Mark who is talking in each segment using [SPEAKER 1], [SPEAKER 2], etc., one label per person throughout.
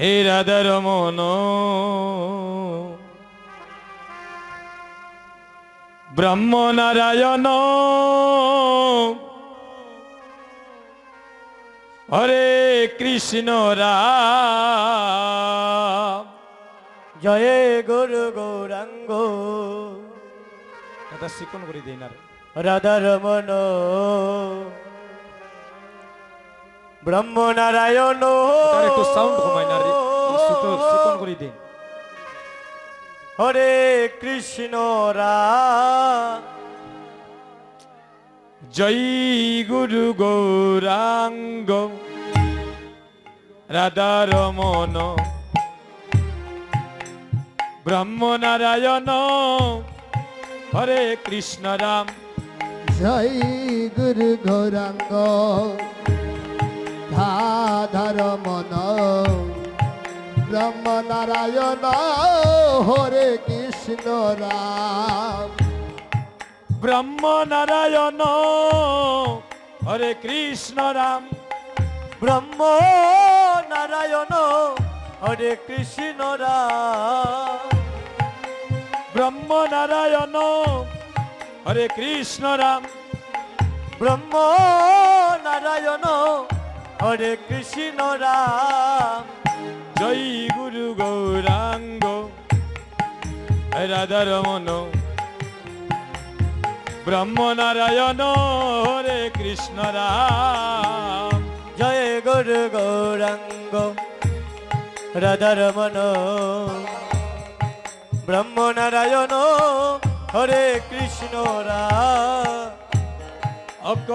[SPEAKER 1] হে রাধার মন। ব্রহ্ম নারায়ণ হরে কৃষ্ণ রাম।
[SPEAKER 2] জয় গুরু গৌরাঙ্গ।
[SPEAKER 1] এটা শিকন করে দিন আর
[SPEAKER 2] রাধা রমন ব্রহ্ম নারায়ণ
[SPEAKER 1] তার একটু সাউন্ড কমাই না রে শিকন করে দিন
[SPEAKER 2] হরে কৃষ্ণ রা
[SPEAKER 1] জয় গুরু গৌরাঙ্গ রাধা রমন ব্রহ্ম নারায়ণ হরে কৃষ্ণ রাম
[SPEAKER 3] জয় গুরু গৌরাঙ্গ ধাধর মন। ব্রহ্ম নারায়ণ, হরে কৃষ্ণ রাম।
[SPEAKER 1] ব্রহ্ম নারায়ণ, হরে কৃষ্ণ রাম।
[SPEAKER 2] ব্রহ্ম নারায়ণ, হরে কৃষ্ণ রা
[SPEAKER 1] ব্রহ্ম নারায়ণ, হরে কৃষ্ণ রাম।
[SPEAKER 2] ব্রহ্ম নারায়ণ হরে কৃষ্ণ রাম।
[SPEAKER 1] জয় গুরু গৌরাঙ্গ। রাধা রমন ব্রহ্ম নারায়ণ হরে কৃষ্ণ রাম।
[SPEAKER 2] জয় গুরু গৌরাঙ্গ। রাধা রমন ব্রহ্ম নারায়ণ হরে কৃষ্ণ রাম।
[SPEAKER 1] অকন্দ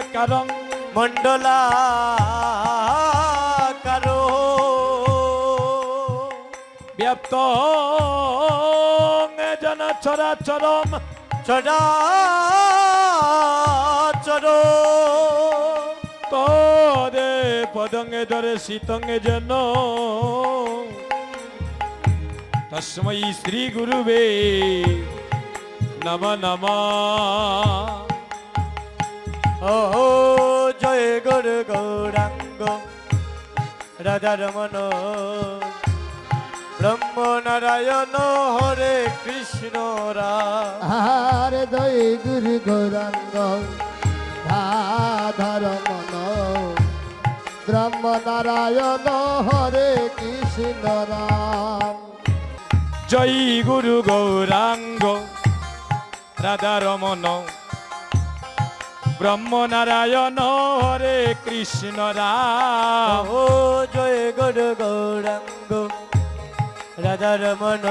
[SPEAKER 1] মণ্ডলাকারং
[SPEAKER 2] মণ্ডলা কারও।
[SPEAKER 1] ব্যপ্ত জন চরাচরম
[SPEAKER 2] চরা চরো
[SPEAKER 1] পদে পদঙ্গে ধরে শীতঙ্গে যেন। তস্মৈ শ্রী গুরুবে নম নম।
[SPEAKER 2] ও জয় গুরু গৌরাঙ্গ রাধা রমন ব্রহ্ম নারায়ণ হরে কৃষ্ণ
[SPEAKER 3] আর জয় গুরু গৌরাঙ্গ ধাধর মন ব্রহ্ম নারায়ণ হরে কৃষ্ণ রাম।
[SPEAKER 1] জয় গুরু গৌরাঙ্গ রাধা রমন ব্রহ্ম নারায়ণ হরে কৃষ্ণ রাম।
[SPEAKER 2] জয় গুরু গৌরাঙ্গ রাধা রমন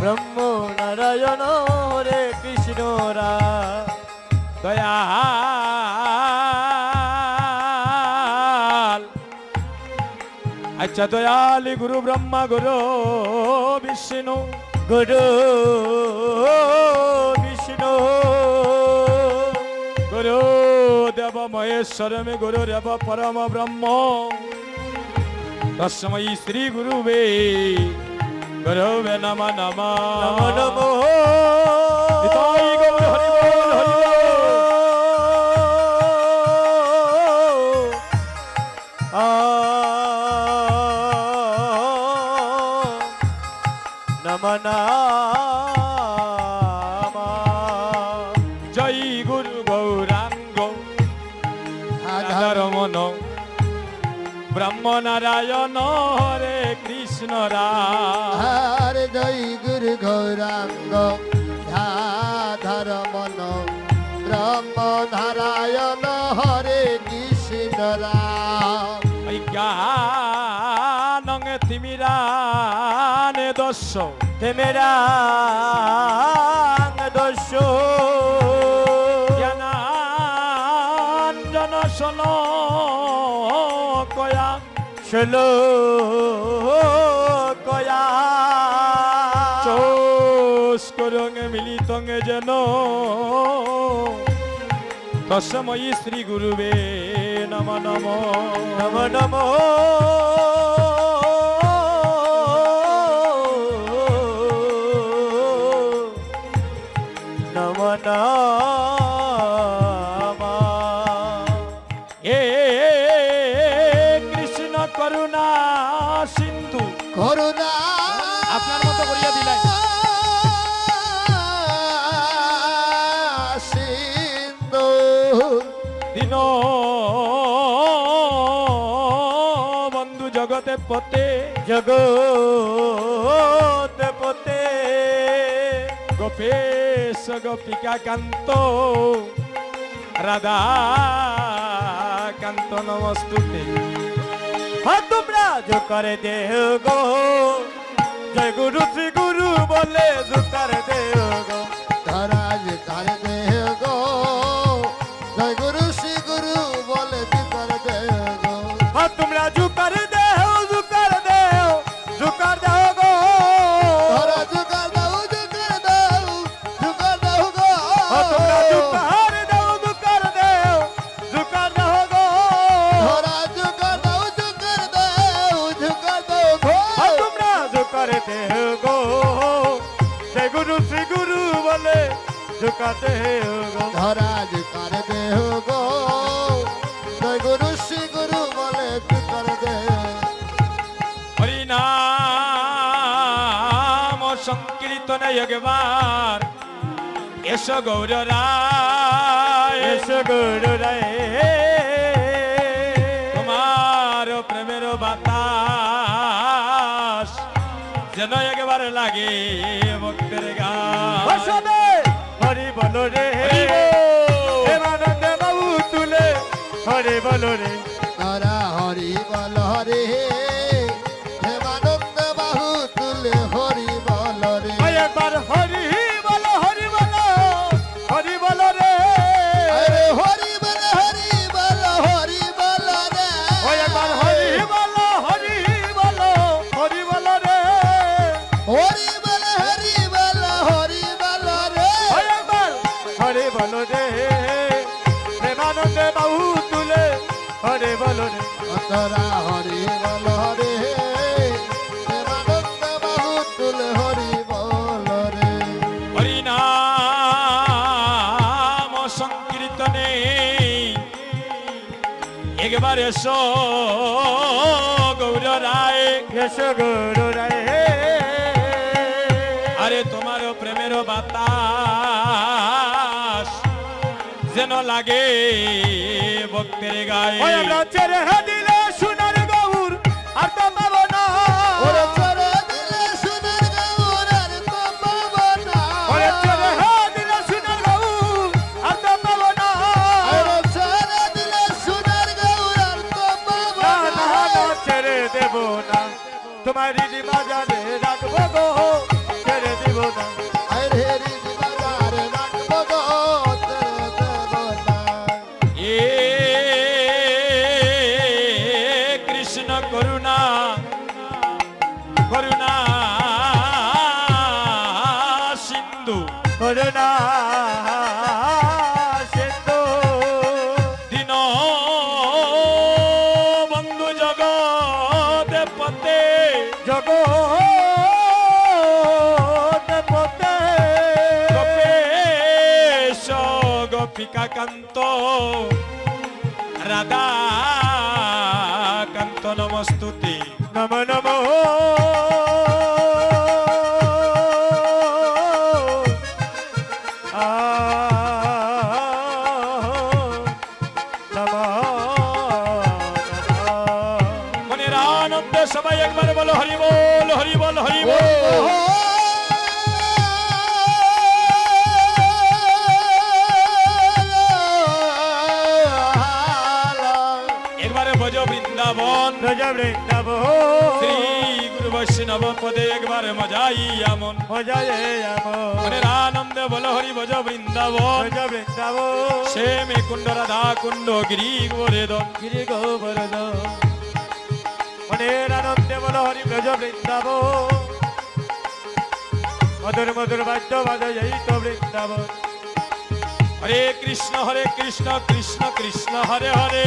[SPEAKER 2] ব্রহ্ম নারায়ণ হরে কৃষ্ণ রাম।
[SPEAKER 1] দয়াল। আচ্ছা দয়াল গুরু ব্রহ্মা গুরু বিষ্ণু।
[SPEAKER 2] গুরু বিষ্ণু।
[SPEAKER 1] গুরু দেব মহেশ্বর মে গুরু দেব পরম ব্রহ্ম তস্মৈ শ্রী গুরুবে গুরুবে নম নম
[SPEAKER 2] নম নম
[SPEAKER 1] নিতাই ব্রহ্ম নারায়ণ হরে কৃষ্ণ রাম
[SPEAKER 3] জয় গুরু গৌরাঙ্গ ধাধর মন ব্রহ্ম নারায়ণ হরে কৃষ্ণ রাম
[SPEAKER 1] জ্ঞানং তিমিরানে দস্য
[SPEAKER 2] তেমেরা দোষ শলো কয়া।
[SPEAKER 1] চোষ করং মিলিতং যেন তসময়ী শ্রী গুরুবে নম নম।
[SPEAKER 2] নম নম।
[SPEAKER 1] সিন্ধু।
[SPEAKER 3] করুণা।
[SPEAKER 1] আপনার মতো করিয়া দিলাই।
[SPEAKER 3] সিন্ধু।
[SPEAKER 1] দিন বন্ধু জগতে পতে
[SPEAKER 2] জগৎ পতে
[SPEAKER 1] গোপেশ গোপিকা কান্ত রাধা কান্ত নমস্তুতে।
[SPEAKER 2] তোমরা जो করে দেহ গো। জয় গুরু, শ্রী গুরু বলে जो করে দেহ গো।
[SPEAKER 3] ধরাজ কর দেহ গো।
[SPEAKER 2] जो कर দেহ গো
[SPEAKER 3] ধরাজ কর দেহ গো জয় গুরু শ্রী গুরু বলে তু কর দেহ
[SPEAKER 1] হরিনাম সংকীর্তনে একবার এসো গৌর রায়
[SPEAKER 2] এসো গুরু রে
[SPEAKER 1] তোমার প্রেমের বাতাস যেন একবার লাগে
[SPEAKER 2] বলো রে
[SPEAKER 3] তারা হরি বল হরে হেমানন্দ বাহু তুলে হরি বল রে।
[SPEAKER 2] একবার হরি বলো হরি বলো হরি বলো রে।
[SPEAKER 3] আরে হরি বল হরি বল হরি বল রে।
[SPEAKER 2] একবার হরি বলো হরি বলো হরি বলো রে।
[SPEAKER 3] হরি রে তারা হরি বল হরে হেমানন্দ বাহু তুলে হরি বল রে।
[SPEAKER 1] হরিনাম সংকীর্তনে একবার এসো গৌর রায়।
[SPEAKER 2] এসো গুরু রে
[SPEAKER 1] আরে তোমার প্রেমের বাতাস যেন লাগে ভক্তের গায়ে।
[SPEAKER 2] দিলে নম নম
[SPEAKER 1] বৃন্দাবন শ্রী গুরু বৈষ্ণব পদে একবার মজাই আমন। আনন্দে বলো হরি ভজ বৃন্দাবন। সে মে কুণ্ড রাধা কুণ্ড গিরি গোরেদন
[SPEAKER 2] গিরি মনের আনন্দে বল হরি ব্রজ বৃন্দাব মধুর মধুর বাদ্য বাজাই তো বৃন্দাবন।
[SPEAKER 1] হরে কৃষ্ণ হরে কৃষ্ণ কৃষ্ণ কৃষ্ণ হরে হরে।